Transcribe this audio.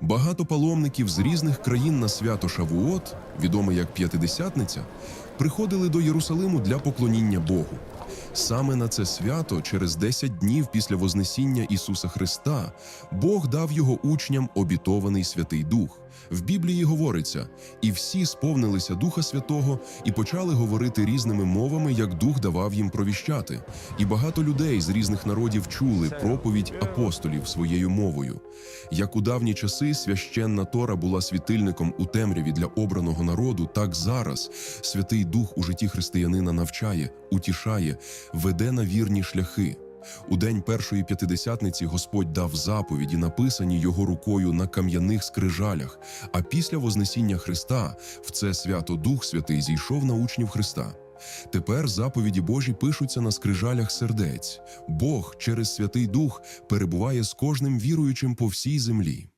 Багато паломників з різних країн на свято Шавуот, відоме як П'ятидесятниця, приходили до Єрусалиму для поклоніння Богу. Саме на це свято, через 10 днів після Вознесіння Ісуса Христа, Бог дав його учням обітований Святий Дух. В Біблії говориться: і всі сповнилися Духа Святого і почали говорити різними мовами, як Дух давав їм провіщати. І багато людей з різних народів чули проповідь апостолів своєю мовою. Як у давні часи священна Тора була світильником у темряві для обраного народу, так зараз Святий Дух у житті християнина навчає, утішає, веде на вірні шляхи. У день першої п'ятидесятниці Господь дав заповіді, написані його рукою на кам'яних скрижалях. А після Вознесіння Христа в це свято Дух Святий зійшов на учнів Христа. Тепер заповіді Божі пишуться на скрижалях сердець. Бог через Святий Дух перебуває з кожним віруючим по всій землі.